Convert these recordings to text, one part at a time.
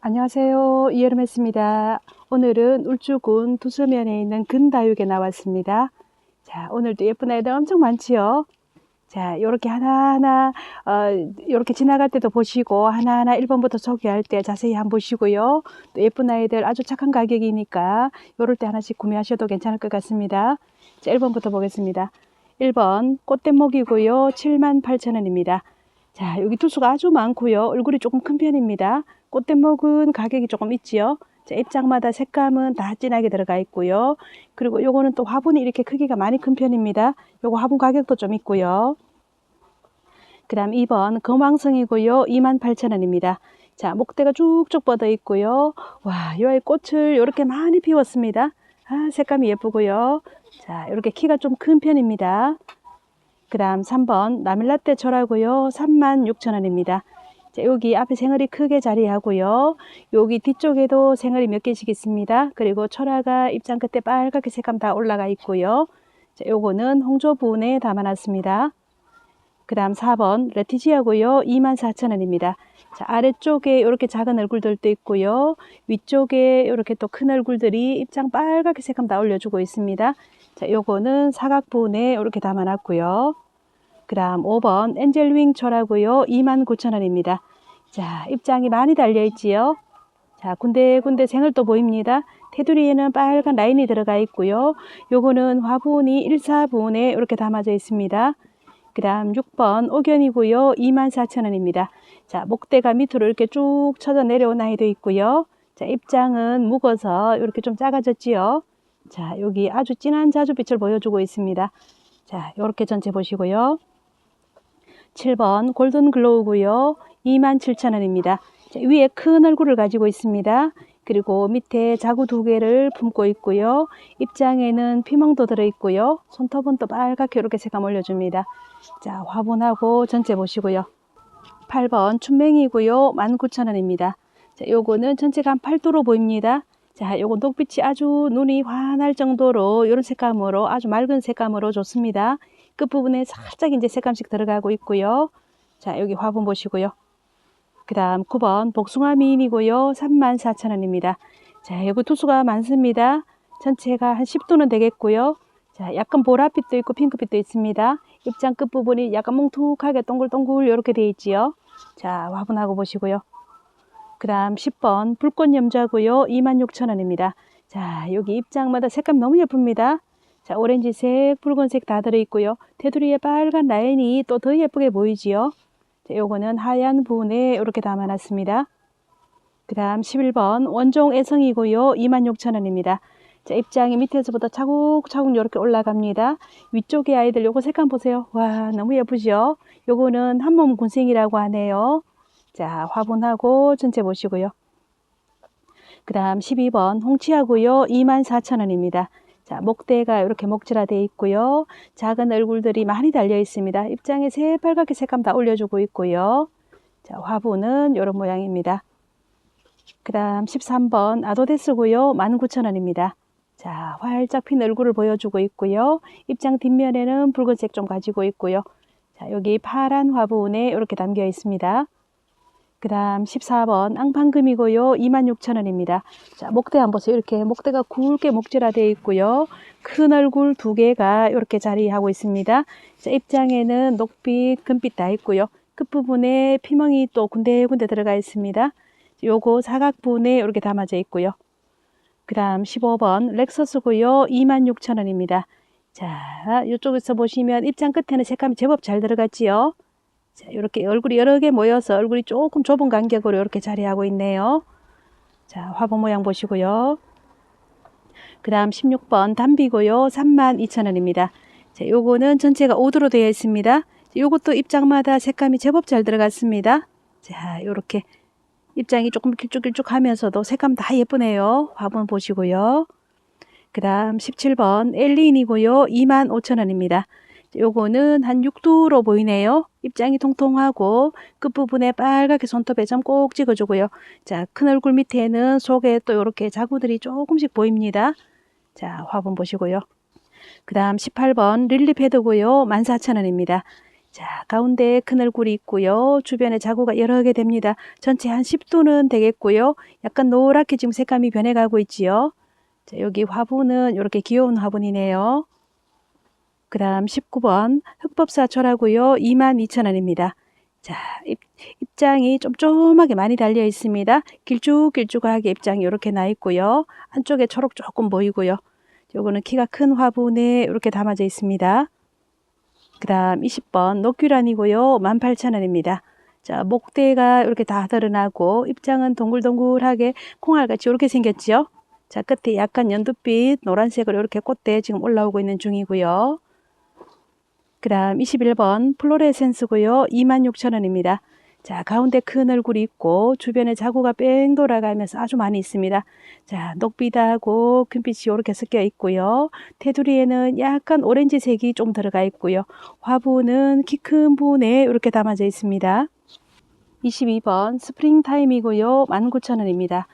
안녕하세요. 이여름했습니다. 오늘은 울주군 두서면에 있는 근다육에 나왔습니다. 자, 오늘도 예쁜 아이들 엄청 많지요? 자, 요렇게 하나하나, 어, 요렇게 지나갈 때도 보시고, 하나하나 1번부터 소개할 때 자세히 한번 보시고요. 또 예쁜 아이들 아주 착한 가격이니까, 요럴 때 하나씩 구매하셔도 괜찮을 것 같습니다. 자, 1번부터 보겠습니다. 1번, 꽃대목이고요. 78,000원입니다. 자, 여기 투수가 아주 많고요. 얼굴이 조금 큰 편입니다. 꽃대목은 가격이 조금 있지요. 자, 입장마다 색감은 다 진하게 들어가 있고요. 그리고 요거는 또 화분이 이렇게 크기가 많이 큰 편입니다. 요거 화분 가격도 좀 있고요. 그 다음 2번 금왕성이고요. 28,000원입니다. 자, 목대가 쭉쭉 뻗어 있고요. 와, 이 아이 꽃을 이렇게 많이 피웠습니다. 아, 색감이 예쁘고요. 자, 이렇게 키가 좀 큰 편입니다. 그 다음 3번 나밀라떼 철하고요. 36,000원입니다. 자, 여기 앞에 생얼이 크게 자리하고요. 여기 뒤쪽에도 생얼이 몇 개씩 있습니다. 그리고 철화가 입장 끝에 빨갛게 색감 다 올라가 있고요. 자, 요거는 홍조 부분에 담아놨습니다. 그 다음 4번 레티지아고요. 24,000원입니다. 자, 아래쪽에 이렇게 작은 얼굴들도 있고요. 위쪽에 이렇게 또 큰 얼굴들이 입장 빨갛게 색감 다 올려주고 있습니다. 자, 요거는 사각 부분에 이렇게 담아놨고요. 그 다음 5번 엔젤윙 철하고요. 29,000원입니다. 자, 입장이 많이 달려 있지요. 자, 군데군데 생얼도 보입니다. 테두리에는 빨간 라인이 들어가 있고요. 요거는 화분이 1, 4분에 이렇게 담아져 있습니다. 그 다음 6번 옥연이고요. 24,000원입니다. 자, 목대가 밑으로 이렇게 쭉 쳐져 내려온 아이도 있고요. 자, 입장은 묵어서 이렇게 좀 작아졌지요. 자, 여기 아주 진한 자주빛을 보여주고 있습니다. 자, 이렇게 전체 보시고요. 7번 골든 글로우고요. 27,000원입니다. 위에 큰 얼굴을 가지고 있습니다. 그리고 밑에 자구 두 개를 품고 있고요. 입장에는 피멍도 들어있고요. 손톱은 또 빨갛게 이렇게 색감 올려줍니다. 자, 화분하고 전체 보시고요. 8번 춘맹이고요. 19,000원입니다. 자, 요거는 전체가 한 8도로 보입니다. 자, 요거 녹빛이 아주 눈이 환할 정도로 이런 색감으로 아주 맑은 색감으로 좋습니다. 끝부분에 살짝 이제 색감씩 들어가고 있고요. 자, 여기 화분 보시고요. 그 다음 9번 복숭아 미인이고요. 34,000원입니다. 자, 여기 투수가 많습니다. 전체가 한 10도는 되겠고요. 자, 약간 보랏빛도 있고 핑크빛도 있습니다. 입장 끝부분이 약간 뭉툭하게 동글동글 이렇게 되어 있지요. 자, 화분하고 보시고요. 그 다음 10번 불꽃 염자고요. 26,000원입니다. 자, 여기 입장마다 색감 너무 예쁩니다. 자, 오렌지색, 붉은색 다 들어있고요. 테두리에 빨간 라인이 또 더 예쁘게 보이지요. 자, 요거는 하얀 부분에 이렇게 담아놨습니다. 그 다음 11번 원종 애성이고요. 26,000원입니다. 자, 입장이 밑에서부터 차곡차곡 이렇게 올라갑니다. 위쪽에 아이들 요거 색감 보세요. 와, 너무 예쁘죠? 요거는 한몸 군생이라고 하네요. 자, 화분하고 전체 보시고요. 그 다음 12번 홍치하고요. 24,000원입니다. 자, 목대가 이렇게 목질화되어 있고요. 작은 얼굴들이 많이 달려 있습니다. 입장에 새빨갛게 색감 다 올려주고 있고요. 자, 화분은 이런 모양입니다. 그 다음 13번 아도데스고요. 19,000원입니다. 자, 활짝 핀 얼굴을 보여주고 있고요. 입장 뒷면에는 붉은색 좀 가지고 있고요. 자, 여기 파란 화분에 이렇게 담겨 있습니다. 그 다음 14번 앙팡금이고요. 26,000원입니다. 자, 목대 한번 보세요. 이렇게 목대가 굵게 목질화되어 있고요. 큰 얼굴 두 개가 이렇게 자리하고 있습니다. 자, 입장에는 녹빛, 금빛 다 있고요. 끝부분에 피멍이 또 군데군데 들어가 있습니다. 요거 사각분에 이렇게 담아져 있고요. 그 다음 15번 렉서스고요. 26,000원입니다. 자, 이쪽에서 보시면 입장 끝에는 색감이 제법 잘 들어갔지요. 자, 이렇게 얼굴이 여러 개 모여서 얼굴이 조금 좁은 간격으로 이렇게 자리하고 있네요. 자, 화분 모양 보시고요. 그 다음 16번 담비고요. 32,000원입니다. 자, 요거는 전체가 오드로 되어 있습니다. 요것도 입장마다 색감이 제법 잘 들어갔습니다. 자, 요렇게 입장이 조금 길쭉길쭉 하면서도 색감 다 예쁘네요. 화분 보시고요. 그 다음 17번 엘린이고요. 25,000원입니다. 요거는 한 6도로 보이네요. 입장이 통통하고 끝부분에 빨갛게 손톱에 점 꼭 찍어주고요. 자, 큰 얼굴 밑에는 속에 또 이렇게 자구들이 조금씩 보입니다. 자, 화분 보시고요. 그 다음 18번 릴리 패드고요. 14,000원입니다. 자, 가운데 큰 얼굴이 있고요. 주변에 자구가 여러 개 됩니다. 전체 한 10도는 되겠고요. 약간 노랗게 지금 색감이 변해가고 있지요. 자, 여기 화분은 이렇게 귀여운 화분이네요. 그 다음 19번 흑법사철하고요. 22,000원입니다. 자, 입, 입장이 좀 조그맣게 많이 달려 있습니다. 길쭉길쭉하게 입장이 이렇게 나 있고요. 안쪽에 초록 조금 보이고요. 요거는 키가 큰 화분에 이렇게 담아져 있습니다. 그 다음 20번 녹규란이고요. 18,000원입니다. 자, 목대가 이렇게 다 드러나고 입장은 동글동글하게 콩알같이 이렇게 생겼지요. 자, 끝에 약간 연두빛 노란색으로 이렇게 꽃대 지금 올라오고 있는 중이고요. 그 다음 21번 플로레센스고요. 26,000원입니다. 자, 가운데 큰 얼굴이 있고 주변에 자구가 뺑 돌아가면서 아주 많이 있습니다. 자, 녹빛하고 금빛이 이렇게 섞여 있고요. 테두리에는 약간 오렌지색이 좀 들어가 있고요. 화분은 키 큰 분에 이렇게 담아져 있습니다. 22번 스프링타임이고요. 19,000원입니다.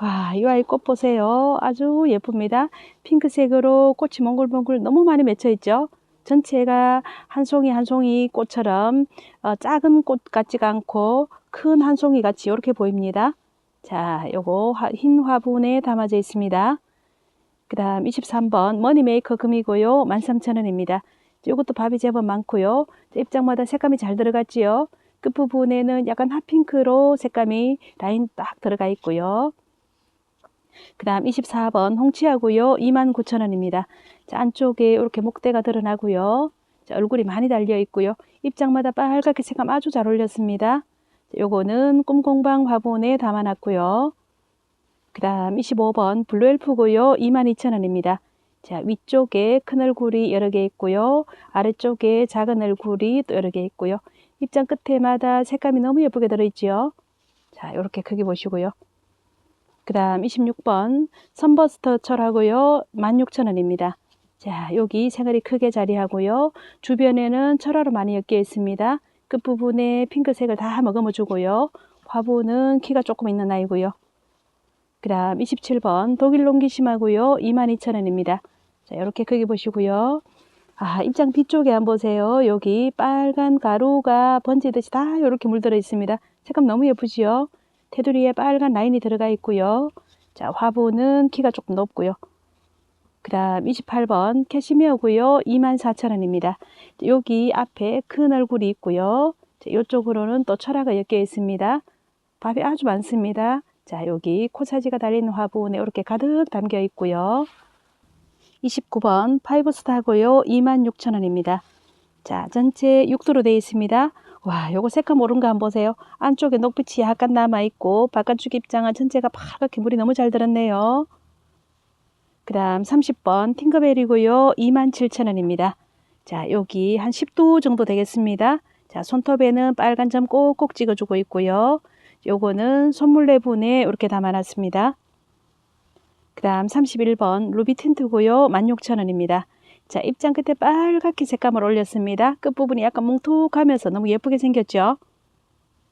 와, 이 아이 꽃 보세요. 아주 예쁩니다. 핑크색으로 꽃이 몽글몽글 너무 많이 맺혀 있죠. 전체가 한 송이 한 송이 꽃처럼 어, 작은 꽃 같지가 않고 큰 한 송이 같이 이렇게 보입니다. 자, 요거 화- 흰 화분에 담아져 있습니다. 그 다음 23번 머니메이커 금이고요. 13,000원입니다. 요것도 밥이 제법 많고요. 입장마다 색감이 잘 들어갔지요. 끝부분에는 약간 핫핑크로 색감이 라인 딱 들어가 있고요. 그 다음 24번 홍치하고요. 29,000원입니다. 자, 안쪽에 이렇게 목대가 드러나고요. 자, 얼굴이 많이 달려 있고요. 입장마다 빨갛게 색감 아주 잘 올렸습니다. 자, 요거는 꿈공방 화분에 담아놨고요. 그 다음 25번 블루엘프고요. 22,000원입니다. 자, 위쪽에 큰 얼굴이 여러 개 있고요. 아래쪽에 작은 얼굴이 또 여러 개 있고요. 입장 끝에마다 색감이 너무 예쁘게 들어있지요. 자, 이렇게 크게 보시고요. 그 다음 26번 선버스터 철하고요. 16,000원입니다. 자, 여기 생얼이 크게 자리하고요. 주변에는 철화로 많이 엮여 있습니다. 끝부분에 핑크색을 다 머금어 주고요. 화분은 키가 조금 있는 아이고요. 그 다음 27번 독일 롱기심하고요. 22,000원입니다. 자, 이렇게 크게 보시고요. 아, 입장 뒤쪽에 한번 보세요. 여기 빨간 가루가 번지듯이 다 이렇게 물들어 있습니다. 색감 너무 예쁘지요? 테두리에 빨간 라인이 들어가 있고요. 자, 화분은 키가 조금 높고요. 그 다음 28번 캐시미어고요. 24,000원입니다. 여기 앞에 큰 얼굴이 있고요. 자, 이쪽으로는 또 철화가 엮여 있습니다. 밥이 아주 많습니다. 자, 여기 코사지가 달린 화분에 이렇게 가득 담겨 있고요. 29번 파이브스타고요. 26,000원입니다. 자, 전체 6도로 되어 있습니다. 와, 요거 색감 오른 거 한번 보세요. 안쪽에 녹빛이 약간 남아 있고 바깥쪽 입장은 전체가 파랗게 물이 너무 잘 들었네요. 그 다음 30번 팅거벨이고요. 27,000원입니다. 자, 여기 한 10도 정도 되겠습니다. 자, 손톱에는 빨간 점 꼭꼭 찍어주고 있고요. 요거는 손물레분에 이렇게 담아놨습니다. 그 다음 31번 루비 틴트고요. 16,000원입니다. 자, 입장 끝에 빨갛게 색감을 올렸습니다. 끝부분이 약간 뭉툭하면서 너무 예쁘게 생겼죠?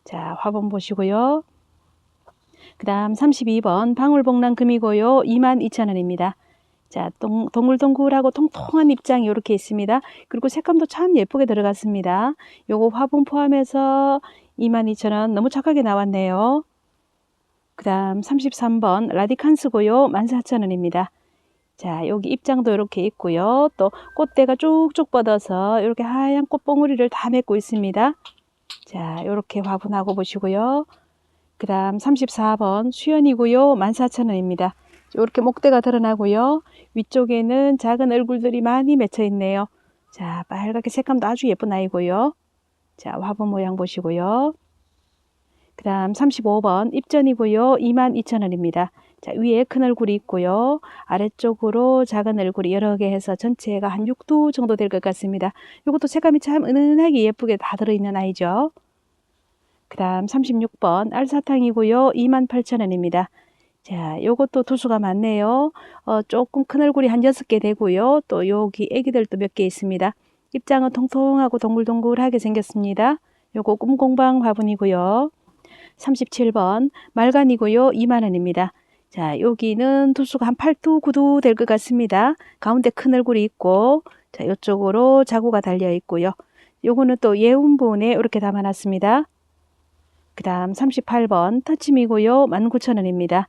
자, 화분 보시고요. 그 다음 32번 방울복랑 금이고요. 22,000원입니다. 자, 동, 동글동글하고 통통한 입장이 이렇게 있습니다. 그리고 색감도 참 예쁘게 들어갔습니다. 요거 화분 포함해서 22,000원 너무 착하게 나왔네요. 그 다음 33번 라디칸스고요. 14,000원입니다. 자, 여기 입장도 이렇게 있고요. 또 꽃대가 쭉쭉 뻗어서 이렇게 하얀 꽃봉오리를 다 맺고 있습니다. 자, 이렇게 화분하고 보시고요. 그 다음 34번 수연이고요. 14,000원입니다. 이렇게 목대가 드러나고요. 위쪽에는 작은 얼굴들이 많이 맺혀 있네요. 자, 빨갛게 색감도 아주 예쁜 아이고요. 자, 화분 모양 보시고요. 그 다음 35번 입전이고요. 22,000원입니다. 자, 위에 큰 얼굴이 있고요. 아래쪽으로 작은 얼굴이 여러 개 해서 전체가 한 6도 정도 될 것 같습니다. 이것도 색감이 참 은은하게 예쁘게 다 들어있는 아이죠. 그 다음 36번 알사탕이고요. 28,000원입니다. 자, 요것도 두수가 많네요. 어, 조금 큰 얼굴이 한 6개 되고요. 또 여기 애기들도 몇 개 있습니다. 입장은 통통하고 동글동글하게 생겼습니다. 요거 꿈공방 화분이고요. 37번 말간이고요. 2만원입니다. 자, 여기는 두수가 한 8두, 9두 될것 같습니다. 가운데 큰 얼굴이 있고, 자, 이쪽으로 자구가 달려 있고요. 요거는 또 예운본에 이렇게 담아놨습니다. 그 다음 38번 터침이고요. 19,000원입니다.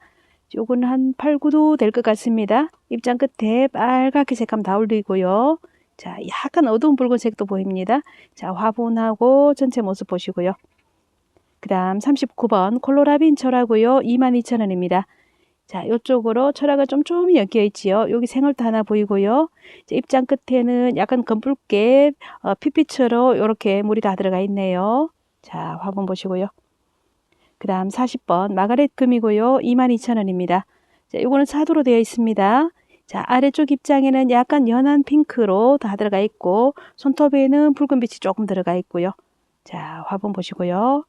요거는 한 8, 9도 될 것 같습니다. 입장 끝에 빨갛게 색감 다 올리고요. 자, 약간 어두운 붉은색도 보입니다. 자, 화분하고 전체 모습 보시고요. 그 다음 39번 콜로라빈 철하고요. 22,000원입니다. 자, 이쪽으로 철화가 좀좀 엮여 있지요. 여기 생얼도 하나 보이고요. 입장 끝에는 약간 검붉게 어, 피피처로 이렇게 물이 다 들어가 있네요. 자, 화분 보시고요. 그 다음 40번 마가렛 금이고요. 22,000원입니다. 자, 요거는 사도로 되어 있습니다. 자, 아래쪽 입장에는 약간 연한 핑크로 다 들어가 있고 손톱에는 붉은 빛이 조금 들어가 있고요. 자, 화분 보시고요.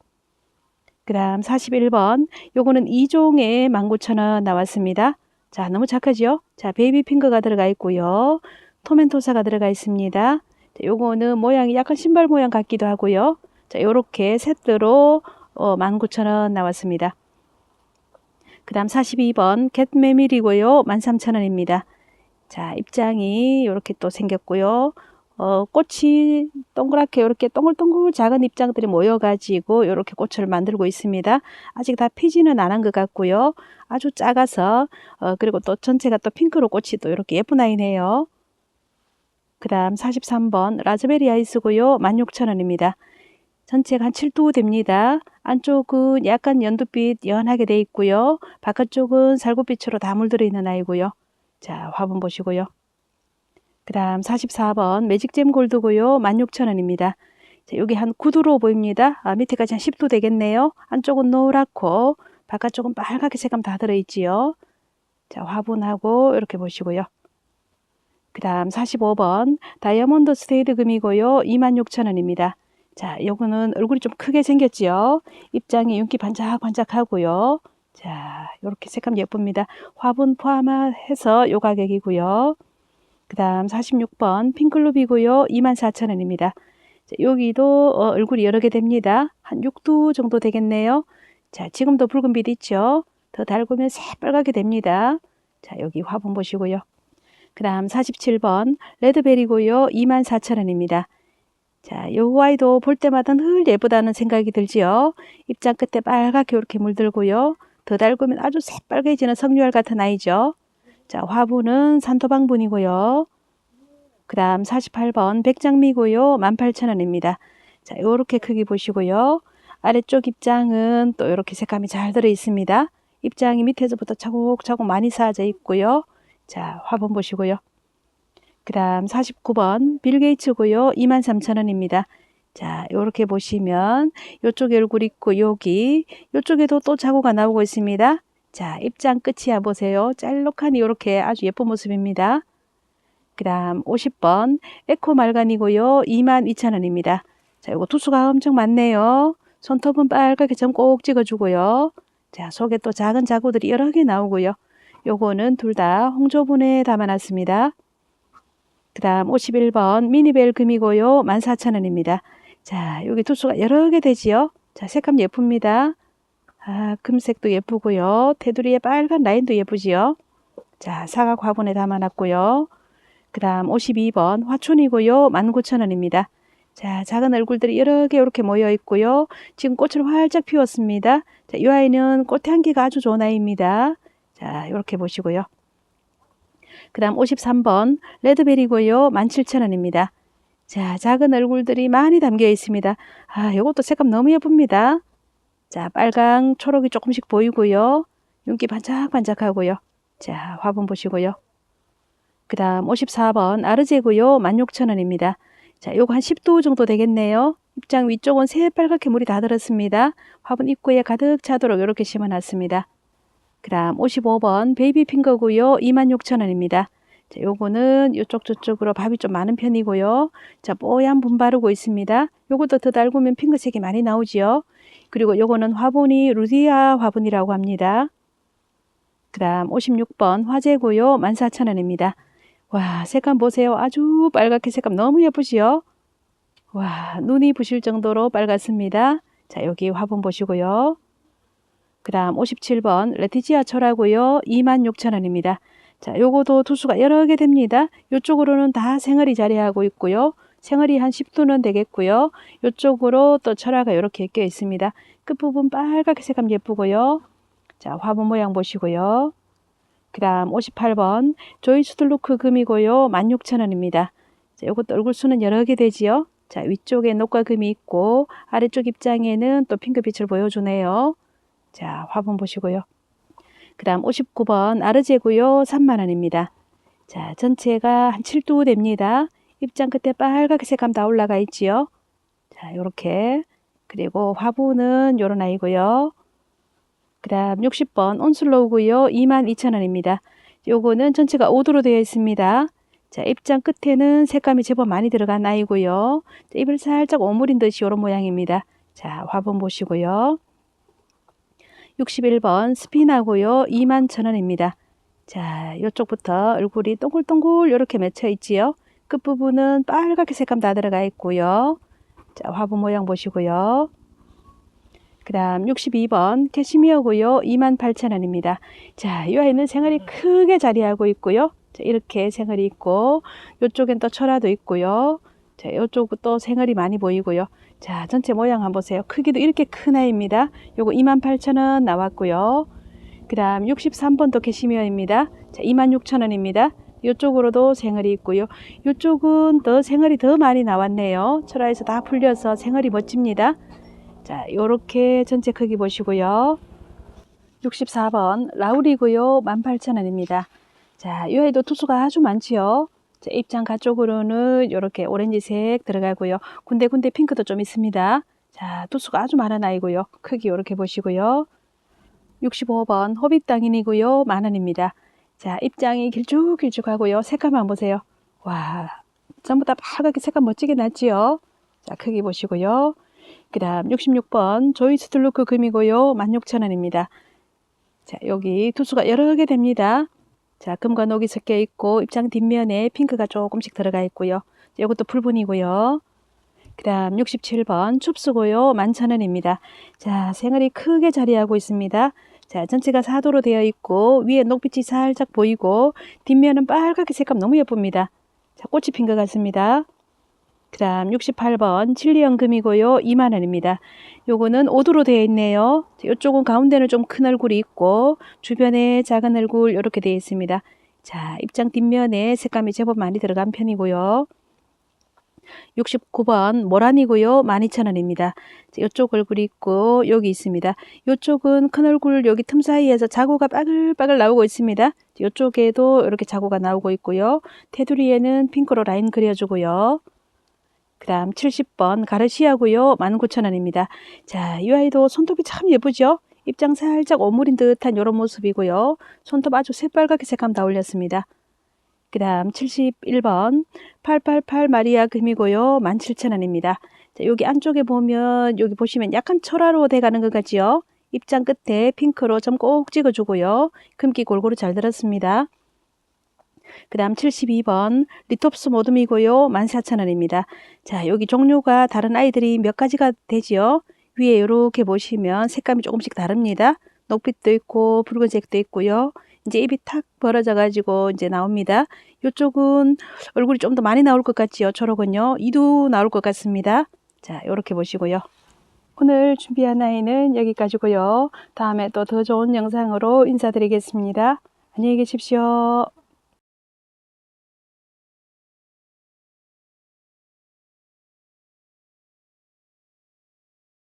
그 다음 41번 요거는 2종에 19,000원 나왔습니다. 자 너무 착하죠? 자 베이비 핑크가 들어가 있고요. 토멘토사가 들어가 있습니다. 자, 요거는 모양이 약간 신발 모양 같기도 하고요. 자 요렇게 세트로 어, 19,000원 나왔습니다. 그 다음 42번 겟메밀이고요. 13,000원입니다. 자 입장이 이렇게 또 생겼고요. 어, 꽃이 동그랗게 이렇게 동글동글 작은 입장들이 모여가지고 이렇게 꽃을 만들고 있습니다. 아직 다 피지는 않은 것 같고요. 아주 작아서 어, 그리고 또 전체가 또 핑크로 꽃이 또 이렇게 예쁜 아이네요. 그 다음 43번 라즈베리 아이스고요. 16,000원입니다. 전체가 한 7도 됩니다. 안쪽은 약간 연두빛 연하게 돼 있고요. 바깥쪽은 살구빛으로 다 물들어 있는 아이고요. 자 화분 보시고요. 그 다음 44번 매직잼 골드고요. 16,000원입니다. 자, 여기 한 9도로 보입니다. 아, 밑에까지 한 10도 되겠네요. 안쪽은 노랗고 바깥쪽은 빨갛게 색감 다 들어있지요. 자, 화분하고 이렇게 보시고요. 그 다음 45번 다이아몬드 스테이드 금이고요. 26,000원입니다. 자, 요거는 얼굴이 좀 크게 생겼지요. 입장이 윤기 반짝반짝하고요. 자, 이렇게 색감 예쁩니다. 화분 포함해서 요 가격이고요. 그 다음 46번 핑클룹이고요. 24,000원입니다. 여기도 어, 얼굴이 여러 개 됩니다. 한 6도 정도 되겠네요. 자, 지금도 붉은 빛 있죠? 더 달구면 새빨갛게 됩니다. 자, 여기 화분 보시고요. 그 다음 47번 레드베리고요. 24,000원입니다. 자, 요 아이도 볼 때마다 늘 예쁘다는 생각이 들지요. 입장 끝에 빨갛게 이렇게 물들고요. 더 달구면 아주 새빨개지는 석류알 같은 아이죠. 자, 화분은 산토방분이고요. 그 다음 48번 백장미고요. 18,000원입니다. 자, 요렇게 크기 보시고요. 아래쪽 입장은 또 이렇게 색감이 잘 들어 있습니다. 입장이 밑에서부터 차곡차곡 많이 쌓아져 있고요. 자, 화분 보시고요. 그 다음 49번 빌게이츠고요. 23,000원입니다. 자, 요렇게 보시면 요쪽에 얼굴 있고 여기 요쪽에도 또 자구가 나오고 있습니다. 자, 입장 끝이야 보세요. 짤록하니 이렇게 아주 예쁜 모습입니다. 그 다음 50번 에코 말간이고요. 22,000원입니다. 자, 이거 두수가 엄청 많네요. 손톱은 빨갛게 점 꼭 찍어주고요. 자, 속에 또 작은 자구들이 여러 개 나오고요. 요거는 둘 다 홍조분에 담아놨습니다. 그 다음 51번 미니벨 금이고요. 14,000원입니다. 자, 여기 두수가 여러 개 되지요. 자, 색감 예쁩니다. 아, 금색도 예쁘고요. 테두리에 빨간 라인도 예쁘지요. 자, 사각 화분에 담아놨고요. 그 다음 52번 화촌이고요. 19,000원입니다. 자, 작은 얼굴들이 여러 개 이렇게 모여 있고요. 지금 꽃을 활짝 피웠습니다. 자, 이 아이는 꽃 향기가 아주 좋은 아이입니다. 자, 이렇게 보시고요. 그 다음 53번 레드베리고요. 17,000원입니다. 자, 작은 얼굴들이 많이 담겨 있습니다. 아, 이것도 색감 너무 예쁩니다. 자, 빨강, 초록이 조금씩 보이고요. 윤기 반짝반짝하고요. 자, 화분 보시고요. 그 다음 54번 아르제고요. 16,000원입니다. 자, 요거 한 10도 정도 되겠네요. 입장 위쪽은 새빨갛게 물이 다 들었습니다. 화분 입구에 가득 차도록 이렇게 심어놨습니다. 그 다음 55번 베이비 핑거고요. 26,000원입니다. 자, 요거는 이쪽 저쪽으로 밥이 좀 많은 편이고요. 자, 뽀얀 분 바르고 있습니다. 요것도 더 달구면 핑크색이 많이 나오지요. 그리고 요거는 화분이 루디아 화분이라고 합니다. 그 다음 56번 화재고요. 14,000원입니다. 와 색감 보세요. 아주 빨갛게 색감 너무 예쁘지요? 와 눈이 부실 정도로 빨갛습니다. 자 여기 화분 보시고요. 그 다음 57번 레티지아 철하고요. 26,000원입니다. 자 요거도 두수가 여러 개 됩니다. 요쪽으로는 다 생얼이 자리하고 있고요. 생얼이 한 10도는 되겠고요. 이쪽으로 또 철화가 이렇게 껴 있습니다. 끝부분 빨갛게 색감 예쁘고요. 자, 화분 모양 보시고요. 그 다음 58번 조이 수들루크 금이고요. 16,000원입니다. 자, 요것도 얼굴 수는 여러 개 되지요. 자, 위쪽에 녹과 금이 있고 아래쪽 입장에는 또 핑크빛을 보여주네요. 자, 화분 보시고요. 그 다음 59번 아르제고요. 3만원입니다. 자, 전체가 한 7도 됩니다. 입장 끝에 빨갛게 색감 다 올라가 있지요. 자, 요렇게. 그리고 화분은 요런 아이고요. 그 다음 60번 온슬로우고요. 22,000원입니다. 요거는 전체가 5도로 되어 있습니다. 자, 입장 끝에는 색감이 제법 많이 들어간 아이고요. 자, 입을 살짝 오므린 듯이 요런 모양입니다. 자, 화분 보시고요. 61번 스피나고요. 21,000원입니다. 자, 이쪽부터 얼굴이 동글동글 이렇게 맺혀 있지요. 끝부분은 빨갛게 색감 다 들어가 있고요. 자, 화분 모양 보시고요. 그 다음 62번 캐시미어고요. 28,000원입니다. 자, 이 아이는 생얼이 크게 자리하고 있고요. 자, 이렇게 생얼이 있고 이쪽엔 또 철화도 있고요. 자, 이쪽은 또 생얼이 많이 보이고요. 자, 전체 모양 한번 보세요. 크기도 이렇게 큰 아이입니다. 요거 28,000원 나왔고요. 그 다음 63번도 캐시미어입니다. 자, 26,000원입니다. 이쪽으로도 생얼이 있고요. 이쪽은 더 생얼이 더 많이 나왔네요. 철화에서 다 풀려서 생얼이 멋집니다. 자, 요렇게 전체 크기 보시고요. 64번 라울이고요. 18,000원입니다. 자, 이 아이도 투수가 아주 많지요. 자, 입장 가 쪽으로는 이렇게 오렌지색 들어가고요. 군데군데 핑크도 좀 있습니다. 자, 투수가 아주 많은 아이고요. 크기 이렇게 보시고요. 65번 호빗 땅인이고요. 만원입니다. 자, 입장이 길쭉길쭉하고요. 색감 한번 보세요. 와, 전부 다 빨갛게 색감 멋지게 났지요. 자, 크기 보시고요. 그 다음 66번 조이스 툴루크 금이고요. 16,000원입니다. 자, 여기 투수가 여러 개 됩니다. 자, 금과 녹이 섞여 있고 입장 뒷면에 핑크가 조금씩 들어가 있고요. 이것도 풀분이고요. 그 다음 67번 춥수고요. 11,000원입니다. 자, 생얼이 크게 자리하고 있습니다. 자, 전체가 사도로 되어 있고 위에 녹빛이 살짝 보이고 뒷면은 빨갛게 색감 너무 예쁩니다. 자, 꽃이 핀 것 같습니다. 그 다음 68번 칠리형 금이고요. 2만 원입니다. 요거는 5도로 되어 있네요. 자, 이쪽은 가운데는 좀 큰 얼굴이 있고 주변에 작은 얼굴 이렇게 되어 있습니다. 자, 입장 뒷면에 색감이 제법 많이 들어간 편이고요. 69번 모란이고요. 12,000원입니다. 이쪽 얼굴이 있고 여기 있습니다. 이쪽은 큰 얼굴 여기 틈 사이에서 자구가 빠글빠글 나오고 있습니다. 이쪽에도 이렇게 자구가 나오고 있고요. 테두리에는 핑크로 라인 그려주고요. 그 다음 70번 가르시아고요. 19,000원입니다. 자, 이 아이도 손톱이 참 예쁘죠? 입장 살짝 오므린 듯한 이런 모습이고요. 손톱 아주 새빨갛게 색감 다 올렸습니다. 그 다음 71번 888 마리아 금이고요. 17,000원입니다. 자, 여기 안쪽에 보면 여기 보시면 약간 철화로 돼가는 것 같지요? 입장 끝에 핑크로 점 꼭 찍어주고요. 금기 골고루 잘 들었습니다. 그 다음 72번 리톱스 모듬이고요. 14,000원입니다. 자 여기 종류가 다른 아이들이 몇 가지가 되지요. 위에 이렇게 보시면 색감이 조금씩 다릅니다. 녹빛도 있고 붉은색도 있고요. 이제 입이 탁 벌어져 가지고 이제 나옵니다. 이쪽은 얼굴이 좀 더 많이 나올 것 같지요. 초록은요. 이도 나올 것 같습니다. 자 이렇게 보시고요. 오늘 준비한 아이는 여기까지고요. 다음에 또 더 좋은 영상으로 인사드리겠습니다. 안녕히 계십시오.